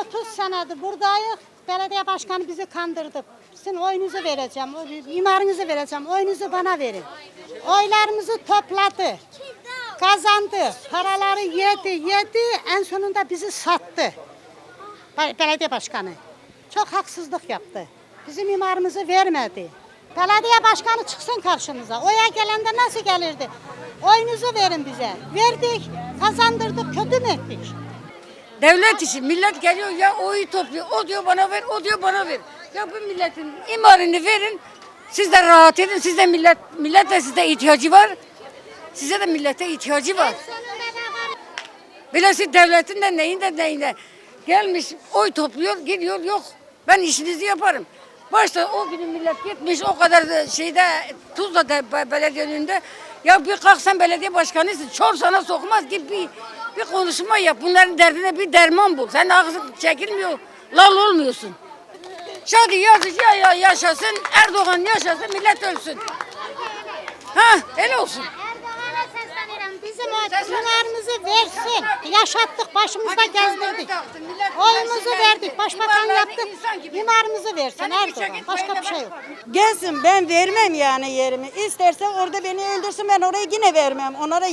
30 senedir buradayız. Belediye başkanı bizi kandırdı. Sizin oyunuzu vereceğim, imarınızı vereceğim, oyunuzu bana verin. Oylarımızı topladı, kazandı, paraları yedi, yedi, en sonunda bizi sattı. Be- Belediye başkanı. Çok haksızlık yaptı. Bizim imarımızı vermedi. Belediye başkanı çıksın karşımıza. Oya gelende nasıl gelirdi? Oyunuzu verin bize. Verdik, kazandırdık, kötü mü ettik? Devlet işi. Millet geliyor ya oyu topluyor. O diyor bana ver, o diyor bana ver. Ya bu milletin imarını verin. Siz de rahat edin. Siz de millet, millet de size ihtiyacı var. Size de millete ihtiyacı var. Bilesi devletin de neyinde neyinde. Gelmiş oy topluyor gidiyor yok. Ben işinizi yaparım. Başta o gün millet gitmiş o kadar da şeyde Tuzla'da be- belediye önünde. Ya bir kalksan belediye başkanısın. Çor sana sokmaz gibi bir, bir konuşma yap. Bunların derdine bir derman bul. Sen ağzın çekilmiyor. Lal olmuyorsun. Şadi yazıcı ya, ya yaşasın. Erdoğan yaşasın millet ölsün. Ha öyle olsun. Erdoğan'a sesleniyorum. Bizim o imarımızı versin. Yaşattık, başımızda gezdirdik. Oyumuzu verdik, başbakan yaptı. İmarımızı versin Erdoğan. Başka bir şey yok. Gelsin ben vermem yani yerimi. İsterse orada beni öldürsün ben orayı yine vermem. Onlara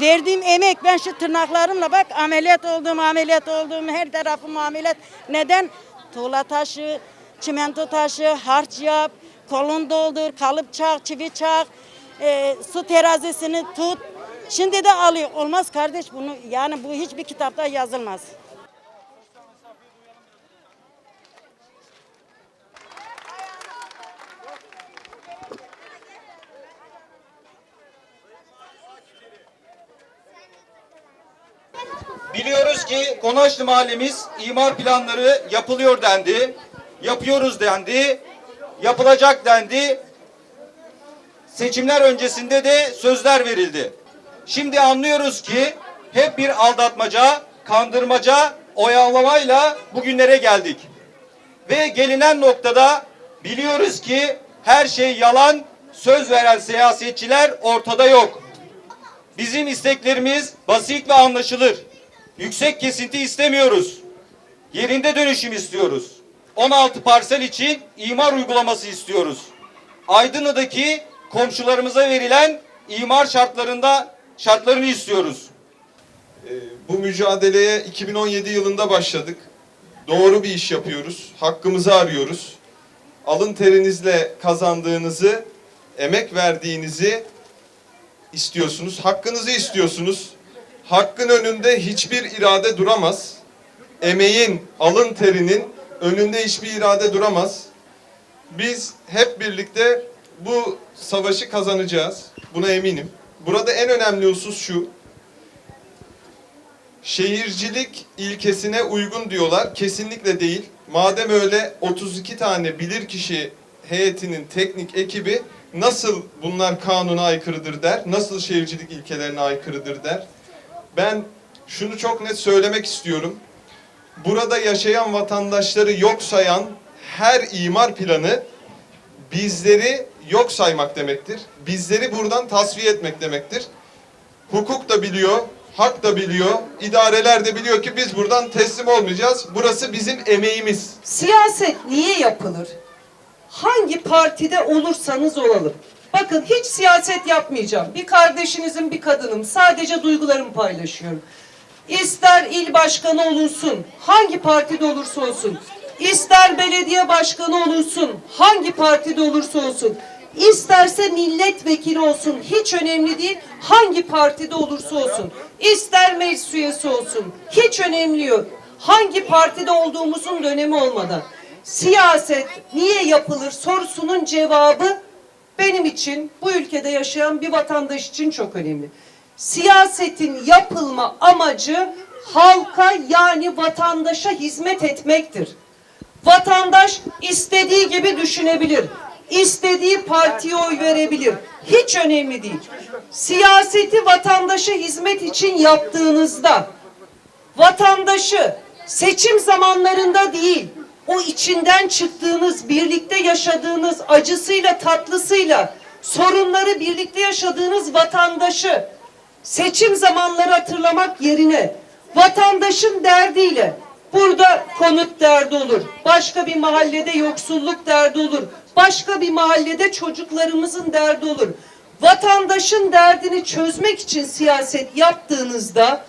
verdiğim emek ben şu tırnaklarımla bak ameliyat oldum ameliyat oldum her tarafım ameliyat. Neden? Tuğla taşı, çimento taşı, harç yap, kolun doldur, kalıp çak, çivi çak, e, su terazisini tut. Şimdi de alıyor. Olmaz kardeş bunu yani bu hiçbir kitapta yazılmaz. Biliyoruz ki Konaşlı mahallemiz imar planları yapılıyor dendi. Yapıyoruz dendi. Yapılacak dendi. Seçimler öncesinde de sözler verildi. Şimdi anlıyoruz ki hep bir aldatmaca, kandırmaca, oyalamayla bugünlere geldik. Ve gelinen noktada biliyoruz ki her şey yalan, söz veren siyasetçiler ortada yok. Bizim isteklerimiz basit ve anlaşılır. Yüksek kesinti istemiyoruz. Yerinde dönüşüm istiyoruz. 16 parsel için imar uygulaması istiyoruz. Aydınlı'daki komşularımıza verilen imar şartlarında şartlarını istiyoruz. Ee, Bu mücadeleye 2017 yılında başladık. Doğru bir iş yapıyoruz. Hakkımızı arıyoruz. Alın terinizle kazandığınızı, emek verdiğinizi istiyorsunuz. Hakkınızı istiyorsunuz. Hakkın önünde hiçbir irade duramaz. Emeğin, alın terinin önünde hiçbir irade duramaz. Biz hep birlikte bu savaşı kazanacağız. Buna eminim. Burada en önemli husus şu şehircilik ilkesine uygun diyorlar. Kesinlikle değil. Madem öyle 32 tane bilirkişi heyetinin teknik ekibi nasıl bunlar kanuna aykırıdır der, nasıl şehircilik ilkelerine aykırıdır der. Ben şunu çok net söylemek istiyorum. Burada yaşayan vatandaşları yok sayan her imar planı bizleri yok saymak demektir. Bizleri buradan tasfiye etmek demektir. Hukuk da biliyor, hak da biliyor, idareler de biliyor ki biz buradan teslim olmayacağız. Burası bizim emeğimiz. Siyaset niye yapılır? Hangi partide olursanız olalım. Bakın hiç siyaset yapmayacağım. Bir kardeşinizin bir kadınım. Sadece duygularımı paylaşıyorum. İster il başkanı olursun, hangi partide olursa olsun. İster belediye başkanı olursun, hangi partide olursa olsun. İsterse milletvekili olsun, hiç önemli değil. Hangi partide olursa olsun. İster meclis üyesi olsun, hiç önemli yok. Hangi partide olduğumuzun önemi olmadan. Siyaset niye yapılır sorusunun cevabı benim için bu ülkede yaşayan bir vatandaş için çok önemli. Siyasetin yapılma amacı halka yani vatandaşa hizmet etmektir. Vatandaş istediği gibi düşünebilir. istediği partiye oy verebilir. Hiç önemli değil. Siyaseti vatandaşa hizmet için yaptığınızda vatandaşı seçim zamanlarında değil, o içinden çıktığınız, birlikte yaşadığınız acısıyla tatlısıyla sorunları birlikte yaşadığınız vatandaşı seçim zamanları hatırlamak yerine vatandaşın derdiyle Burada konut derdi olur. Başka bir mahallede yoksulluk derdi olur. Başka bir mahallede çocuklarımızın derdi olur. Vatandaşın derdini çözmek için siyaset yaptığınızda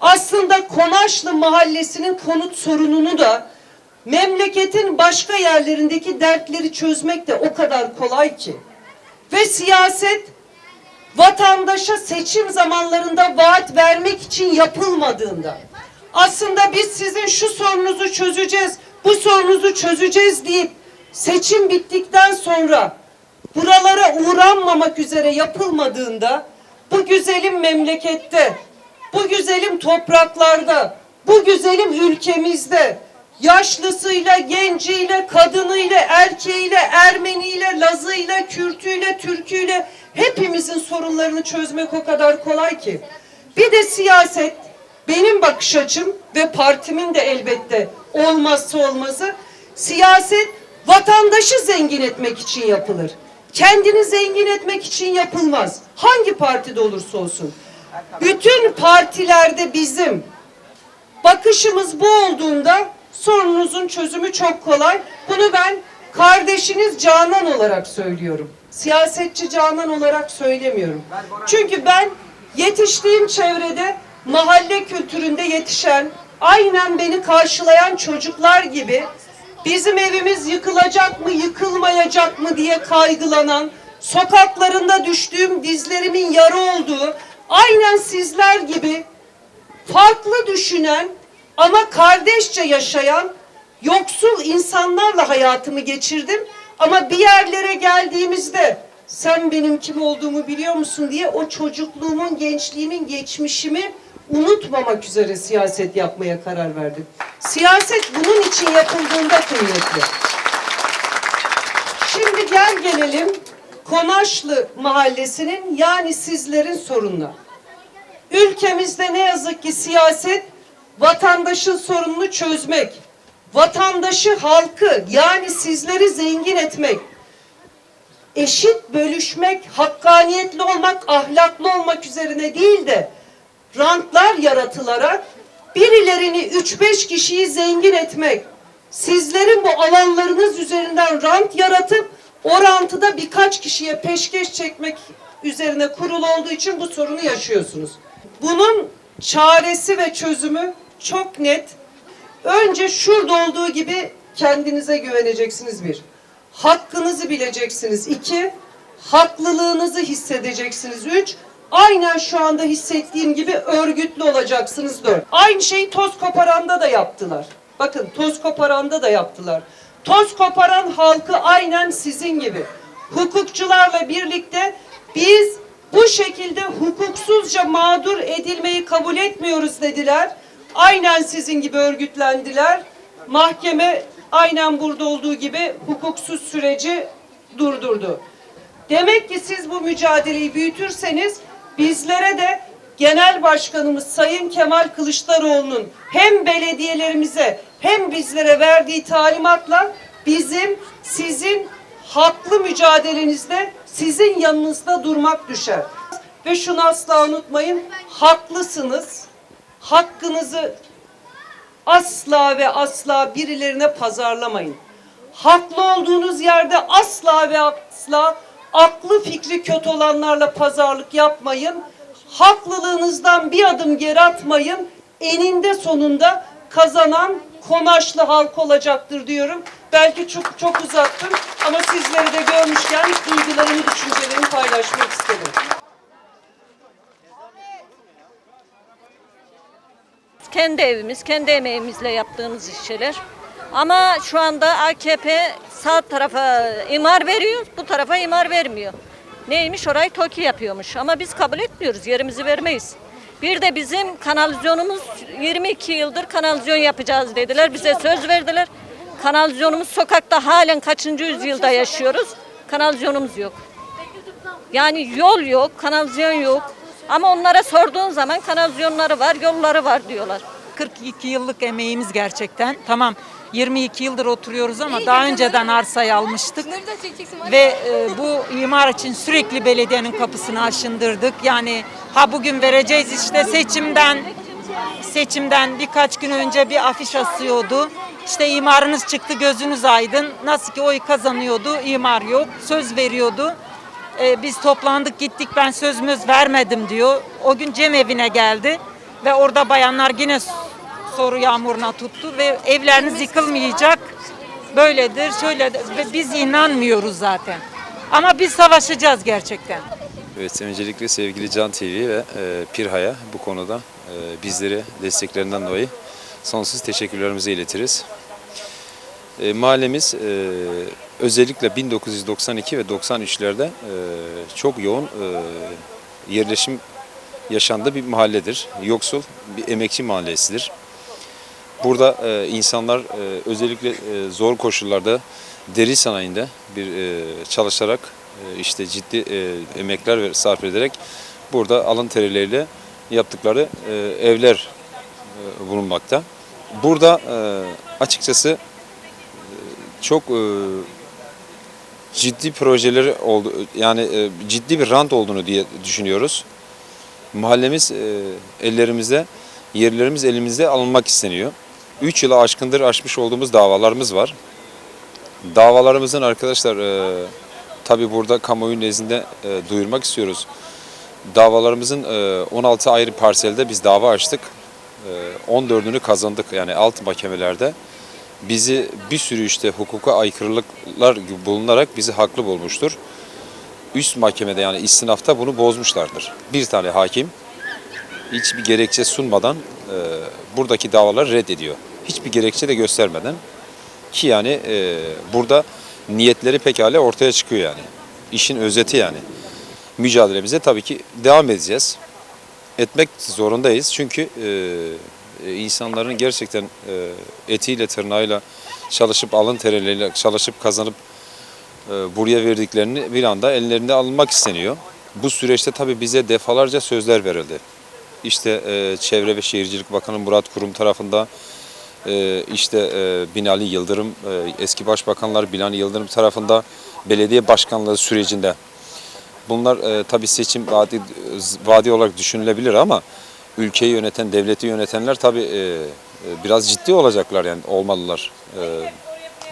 aslında Konaşlı mahallesinin konut sorununu da memleketin başka yerlerindeki dertleri çözmek de o kadar kolay ki. Ve siyaset vatandaşa seçim zamanlarında vaat vermek için yapılmadığında aslında biz sizin şu sorunuzu çözeceğiz, bu sorunuzu çözeceğiz deyip seçim bittikten sonra buralara uğranmamak üzere yapılmadığında bu güzelim memlekette, bu güzelim topraklarda, bu güzelim ülkemizde yaşlısıyla, genciyle, kadınıyla, erkeğiyle, Ermeniyle, Lazıyla, Kürtüyle, Türküyle hepimizin sorunlarını çözmek o kadar kolay ki. Bir de siyaset benim bakış açım ve partimin de elbette olmazsa olmazı siyaset vatandaşı zengin etmek için yapılır. Kendini zengin etmek için yapılmaz. Hangi partide olursa olsun. Bütün partilerde bizim bakışımız bu olduğunda sorununuzun çözümü çok kolay. Bunu ben kardeşiniz Canan olarak söylüyorum. Siyasetçi Canan olarak söylemiyorum. Çünkü ben yetiştiğim çevrede mahalle kültüründe yetişen, aynen beni karşılayan çocuklar gibi bizim evimiz yıkılacak mı, yıkılmayacak mı diye kaygılanan, sokaklarında düştüğüm dizlerimin yara olduğu, aynen sizler gibi farklı düşünen ama kardeşçe yaşayan yoksul insanlarla hayatımı geçirdim. Ama bir yerlere geldiğimizde sen benim kim olduğumu biliyor musun diye o çocukluğumun, gençliğimin, geçmişimi unutmamak üzere siyaset yapmaya karar verdim. Siyaset bunun için yapıldığında kıymetli. Şimdi gel gelelim Konaşlı mahallesinin yani sizlerin sorununa. Ülkemizde ne yazık ki siyaset vatandaşın sorununu çözmek, vatandaşı, halkı yani sizleri zengin etmek, eşit bölüşmek, hakkaniyetli olmak, ahlaklı olmak üzerine değil de rantlar yaratılarak birilerini 3-5 kişiyi zengin etmek, sizlerin bu alanlarınız üzerinden rant yaratıp o rantı da birkaç kişiye peşkeş çekmek üzerine kurulu olduğu için bu sorunu yaşıyorsunuz. Bunun çaresi ve çözümü çok net. Önce şurada olduğu gibi kendinize güveneceksiniz bir. Hakkınızı bileceksiniz iki. Haklılığınızı hissedeceksiniz üç. Aynen şu anda hissettiğim gibi örgütlü olacaksınız dört. Aynı şeyi toz koparanda da yaptılar. Bakın toz koparanda da yaptılar. Toz koparan halkı aynen sizin gibi. Hukukçularla birlikte biz bu şekilde hukuksuzca mağdur edilmeyi kabul etmiyoruz dediler. Aynen sizin gibi örgütlendiler. Mahkeme aynen burada olduğu gibi hukuksuz süreci durdurdu. Demek ki siz bu mücadeleyi büyütürseniz bizlere de Genel Başkanımız Sayın Kemal Kılıçdaroğlu'nun hem belediyelerimize hem bizlere verdiği talimatla bizim sizin haklı mücadelenizde sizin yanınızda durmak düşer. Ve şunu asla unutmayın, haklısınız. Hakkınızı asla ve asla birilerine pazarlamayın. Haklı olduğunuz yerde asla ve asla aklı fikri kötü olanlarla pazarlık yapmayın. Haklılığınızdan bir adım geri atmayın. Eninde sonunda kazanan Konaşlı halk olacaktır diyorum. Belki çok çok uzattım ama sizleri de görmüşken duygularımı, düşüncelerimi paylaşmak istedim. Kendi evimiz, kendi emeğimizle yaptığımız şeyler. Ama şu anda AKP sağ tarafa imar veriyor, bu tarafa imar vermiyor. Neymiş orayı TOKİ yapıyormuş ama biz kabul etmiyoruz, yerimizi vermeyiz. Bir de bizim kanalizyonumuz 22 yıldır kanalizyon yapacağız dediler. Bize söz verdiler. Kanalizyonumuz sokakta halen kaçıncı yüzyılda yaşıyoruz. Kanalizyonumuz yok. Yani yol yok, kanalizyon yok. Ama onlara sorduğun zaman kanalizyonları var, yolları var diyorlar. 42 yıllık emeğimiz gerçekten. Tamam 22 yıldır oturuyoruz ama daha önceden arsayı almıştık. Ve e, bu imar için sürekli belediyenin kapısını aşındırdık. Yani ha bugün vereceğiz işte seçimden seçimden birkaç gün önce bir afiş asıyordu. İşte imarınız çıktı gözünüz aydın. Nasıl ki oy kazanıyordu imar yok. Söz veriyordu. Ee, biz toplandık gittik ben söz möz vermedim diyor. O gün Cem evine geldi ve orada bayanlar yine soru yağmuruna tuttu ve evleriniz yıkılmayacak. Böyledir şöyle ve biz inanmıyoruz zaten. Ama biz savaşacağız gerçekten. Evet, öncelikle sevgili Can TV ve e, Pirha'ya bu konuda e, bizleri desteklerinden dolayı sonsuz teşekkürlerimizi iletiriz. E, mahallemiz e, özellikle 1992 ve 93'lerde e, çok yoğun e, yerleşim yaşandığı bir mahalledir. Yoksul bir emekçi mahallesidir. Burada e, insanlar e, özellikle e, zor koşullarda deri sanayinde bir e, çalışarak e, işte ciddi e, emekler sarf ederek burada alın terileriyle yaptıkları e, evler e, bulunmakta. Burada e, açıkçası çok e, ciddi projeleri oldu yani e, ciddi bir rant olduğunu diye düşünüyoruz. Mahallemiz e, ellerimizde, yerlerimiz elimizde alınmak isteniyor. 3 yılı aşkındır açmış olduğumuz davalarımız var. Davalarımızın arkadaşlar e, tabi burada kamuoyu nezdinde e, duyurmak istiyoruz. Davalarımızın e, 16 ayrı parselde biz dava açtık. E, 14'ünü kazandık yani alt mahkemelerde. Bizi bir sürü işte hukuka aykırılıklar bulunarak bizi haklı bulmuştur. Üst mahkemede yani istinafta bunu bozmuşlardır. Bir tane hakim hiçbir gerekçe sunmadan e, buradaki davaları reddediyor. Hiçbir gerekçe de göstermeden ki yani e, burada niyetleri pekala ortaya çıkıyor yani. İşin özeti yani. Mücadelemize tabii ki devam edeceğiz. Etmek zorundayız çünkü e, insanların gerçekten e, etiyle tırnağıyla çalışıp alın teriyle çalışıp kazanıp e, buraya verdiklerini bir anda ellerinde alınmak isteniyor. Bu süreçte tabii bize defalarca sözler verildi. İşte e, Çevre ve Şehircilik Bakanı Murat Kurum tarafında e, işte e, Binali Yıldırım, e, eski başbakanlar Binali Yıldırım tarafında belediye başkanlığı sürecinde. Bunlar e, tabii seçim vaadi, vaadi olarak düşünülebilir ama ülkeyi yöneten, devleti yönetenler tabii e, e, biraz ciddi olacaklar yani olmalılar. E,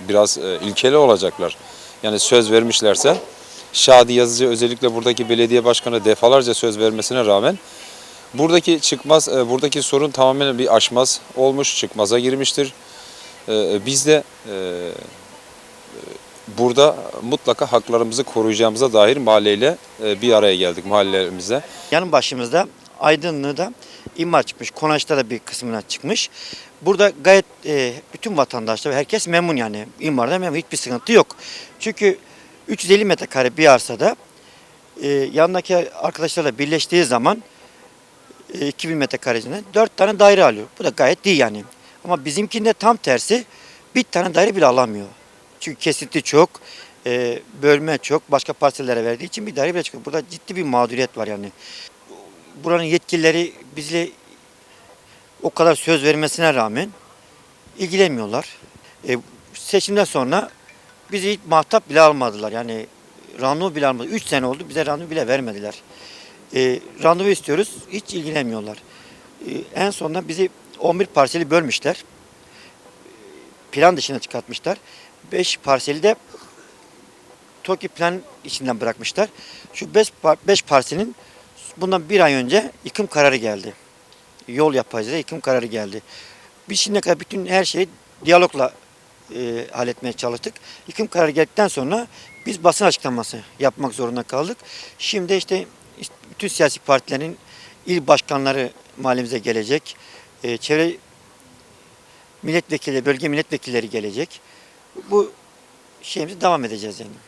biraz e, ilkeli olacaklar. Yani söz vermişlerse Şadi Yazıcı özellikle buradaki belediye başkanı defalarca söz vermesine rağmen buradaki çıkmaz buradaki sorun tamamen bir aşmaz olmuş, çıkmaza girmiştir. Biz de burada mutlaka haklarımızı koruyacağımıza dair mahalleyle bir araya geldik mahallelerimize. Yanın başımızda Aydınlı'da imar çıkmış. Konaç'ta da bir kısmına çıkmış. Burada gayet e, bütün vatandaşlar ve herkes memnun yani. İmarda memnun. Hiçbir sıkıntı yok. Çünkü 350 metrekare bir arsada e, yanındaki arkadaşlarla birleştiği zaman e, 2000 metrekaresine 4 tane daire alıyor. Bu da gayet iyi yani. Ama bizimkinde tam tersi bir tane daire bile alamıyor. Çünkü kesinti çok, e, bölme çok, başka parsellere verdiği için bir daire bile çıkıyor. Burada ciddi bir mağduriyet var yani. Buranın yetkilileri bizle o kadar söz vermesine rağmen ilgilenmiyorlar. E, seçimden sonra bizi hiç muhatap bile almadılar. Yani randevu bile almadı. 3 sene oldu bize randevu bile vermediler. E, randevu istiyoruz hiç ilgilenmiyorlar. E, en sonunda bizi 11 parseli bölmüşler. Plan dışına çıkartmışlar. 5 parseli de TOKİ plan içinden bırakmışlar. Şu 5 5 parselin bundan bir ay önce yıkım kararı geldi. Yol yapacağız yıkım kararı geldi. Biz şimdiye kadar bütün her şeyi diyalogla e, halletmeye çalıştık. Yıkım kararı geldikten sonra biz basın açıklaması yapmak zorunda kaldık. Şimdi işte, bütün siyasi partilerin il başkanları mahallemize gelecek. E, çevre milletvekili, bölge milletvekilleri gelecek. Bu şeyimizi devam edeceğiz yani.